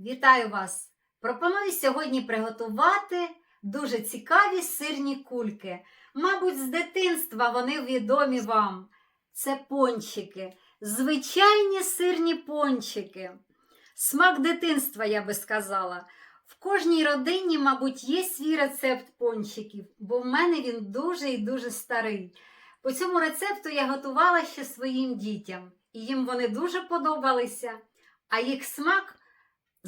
Вітаю вас! Пропоную сьогодні приготувати дуже цікаві сирні кульки. Мабуть, з дитинства вони відомі вам. Це пончики, звичайні сирні пончики. Смак дитинства, я би сказала. В кожній родині, мабуть, є свій рецепт пончиків, бо в мене він дуже і дуже старий. По цьому рецепту я готувала ще своїм дітям, і їм вони дуже подобалися, а їх смак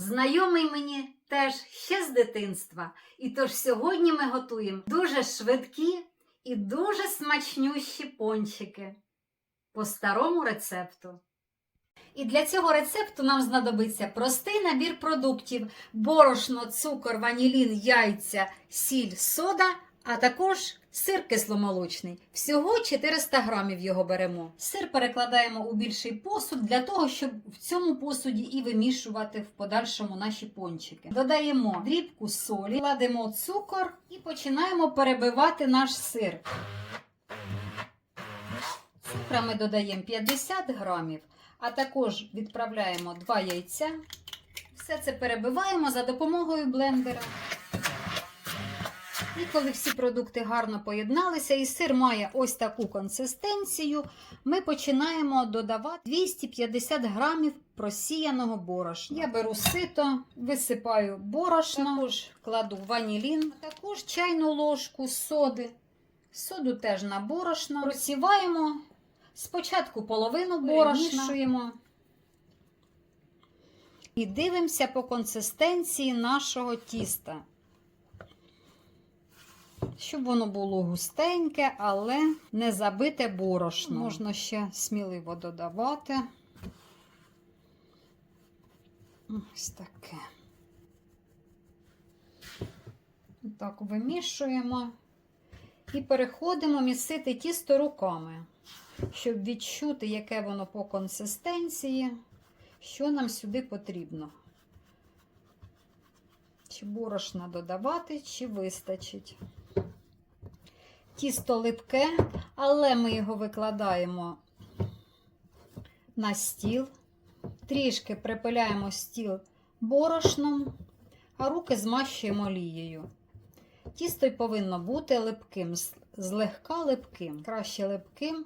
знайомий мені теж ще з дитинства. І тож сьогодні ми готуємо дуже швидкі і дуже смачнющі пончики по старому рецепту. І для цього рецепту нам знадобиться простий набір продуктів: борошно, цукор, ванілін, яйця, сіль, сода, а також сир кисломолочний. Всього 400 грамів його беремо. Сир перекладаємо у більший посуд для того, щоб в цьому посуді і вимішувати в подальшому наші пончики. Додаємо дрібку солі, кладемо цукор і починаємо перебивати наш сир. Цукра ми додаємо 50 грамів, а також відправляємо 2 яйця. Все це перебиваємо за допомогою блендера. І коли всі продукти гарно поєдналися, і сир має ось таку консистенцію, ми починаємо додавати 250 грамів просіяного борошна. Я беру сито, висипаю борошно, також кладу ванілін, також чайну ложку соди. Соду теж на борошно. Просіваємо спочатку половину борошна. Перемішуємо. І дивимося по консистенції нашого тіста щоб воно було густеньке, але не забите борошно. Можна ще сміливо додавати. Ось таке. Так, вимішуємо і переходимо місити тісто руками, щоб відчути, яке воно по консистенції, що нам сюди потрібно. Чи борошна додавати, чи вистачить. Тісто липке, але ми його викладаємо на стіл, трішки припиляємо стіл борошном, а руки змащуємо олією. Тісто й повинно бути липким, злегка липким. Краще липким,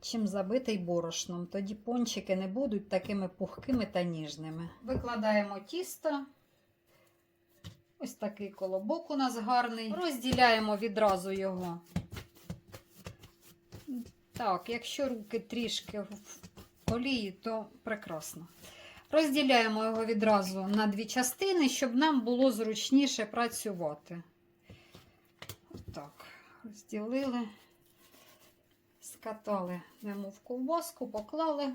чим забитий борошном. Тоді пончики не будуть такими пухкими та ніжними. Викладаємо тісто. Ось такий колобок у нас гарний. Розділяємо відразу його. Так, якщо руки трішки в олії, то прекрасно. Розділяємо його відразу на дві частини, щоб нам було зручніше працювати. Так, розділили, скатали немов ковбаску, поклали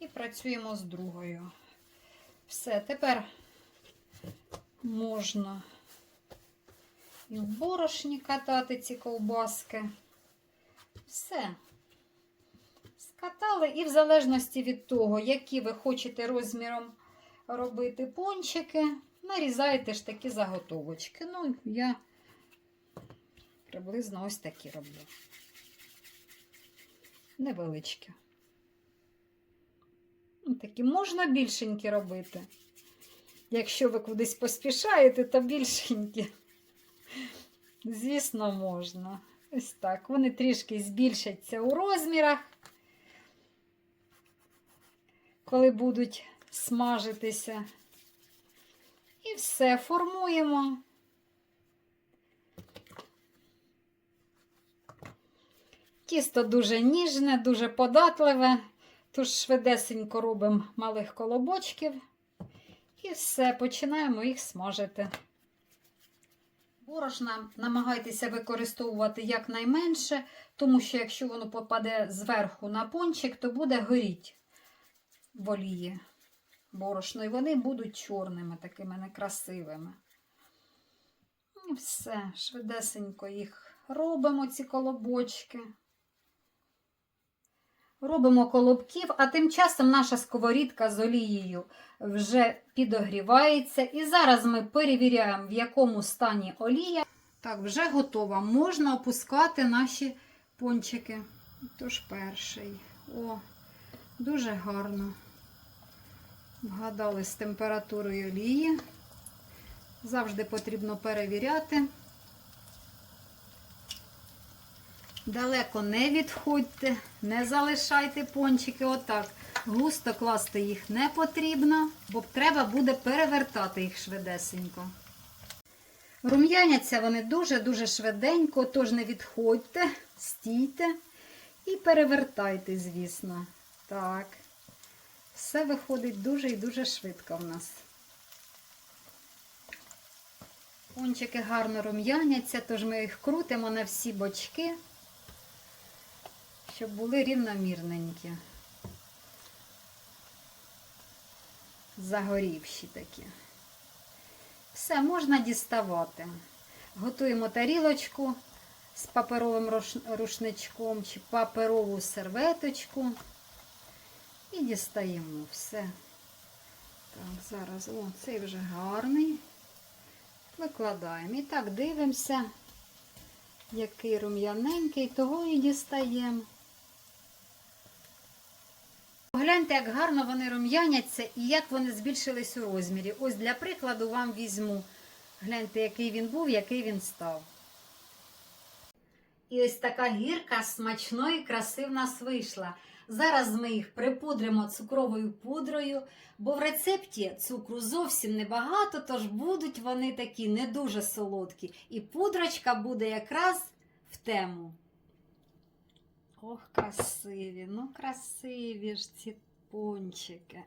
і працюємо з другою. Все, тепер можна і в борошні катати ці ковбаски. Все. Скатали, і в залежності від того, які ви хочете розміром робити пончики, нарізаєте ж такі заготовочки. Ну, я приблизно ось такі роблю. Невеличкі. Ну, Такі можна більшенькі робити. Якщо ви кудись поспішаєте, то більшенькі. Звісно, можна. Ось так. Вони трішки збільшаться у розмірах, коли будуть смажитися. І все формуємо. Тісто дуже ніжне, дуже податливе, тож швидесенько робимо малих колобочків. І все, починаємо їх смажити. Борошна намагайтеся використовувати якнайменше, тому що якщо воно попаде зверху на пончик, то буде горіть в борошно, і вони будуть чорними, такими некрасивими. І все, швидесенько їх робимо, ці колобочки. Робимо колобків, а тим часом наша сковорідка з олією вже підогрівається. І зараз ми перевіряємо, в якому стані олія. Так, вже готова. Можна опускати наші пончики. Тож перший. О, дуже гарно. Вгадали з температурою олії. Завжди потрібно перевіряти. Далеко не відходьте, не залишайте пончики отак. Густо класти їх не потрібно, бо треба буде перевертати їх швидесенько. Рум'яняться вони дуже-дуже швиденько, тож не відходьте, стійте і перевертайте, звісно. Так. Все виходить дуже і дуже швидко в нас. Пончики гарно рум'яняться, тож ми їх крутимо на всі бочки, щоб були рівномірненькі. Загорівші такі. Все, можна діставати. Готуємо тарілочку з паперовим рушничком чи паперову серветочку. І дістаємо все. Так, зараз, о, цей вже гарний. Викладаємо. І так дивимося, який рум'яненький, того і дістаємо. Погляньте, як гарно вони рум'яняться і як вони збільшились у розмірі. Ось для прикладу вам візьму. Гляньте, який він був, який він став. І ось така гірка смачної і краси в нас вийшла. Зараз ми їх припудримо цукровою пудрою, бо в рецепті цукру зовсім небагато, тож будуть вони такі не дуже солодкі. І пудрочка буде якраз в тему. Ох, красиві, ну красиві ж ці пончики.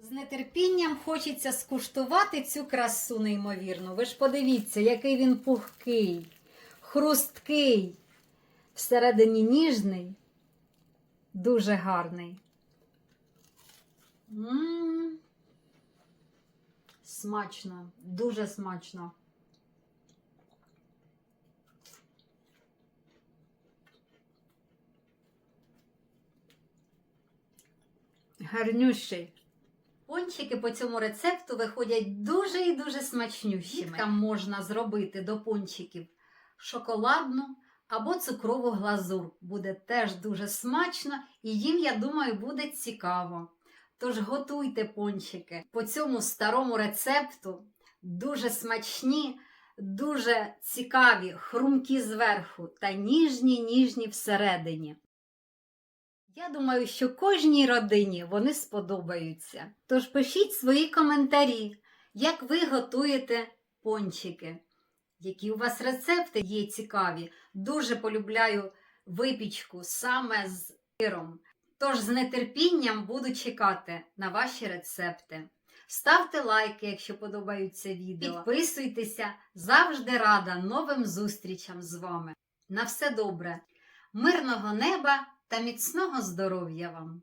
З нетерпінням хочеться скуштувати цю красу неймовірну. Ви ж подивіться, який він пухкий, хрусткий, всередині ніжний, дуже гарний. М, Смачно, дуже смачно. Гарнющий. Пончики по цьому рецепту виходять дуже і дуже смачнющими. Там можна зробити до пончиків шоколадну або цукрову глазур. Буде теж дуже смачно і їм, я думаю, буде цікаво. Тож готуйте пончики по цьому старому рецепту. Дуже смачні, дуже цікаві, хрумкі зверху та ніжні ніжні всередині. Я думаю, що кожній родині вони сподобаються. Тож пишіть свої коментарі, як ви готуєте пончики, які у вас рецепти є цікаві. Дуже полюбляю випічку саме з сиром. Тож з нетерпінням буду чекати на ваші рецепти. Ставте лайки, якщо подобаються відео. Підписуйтеся, завжди рада новим зустрічам з вами. На все добре, мирного неба та міцного здоров'я вам!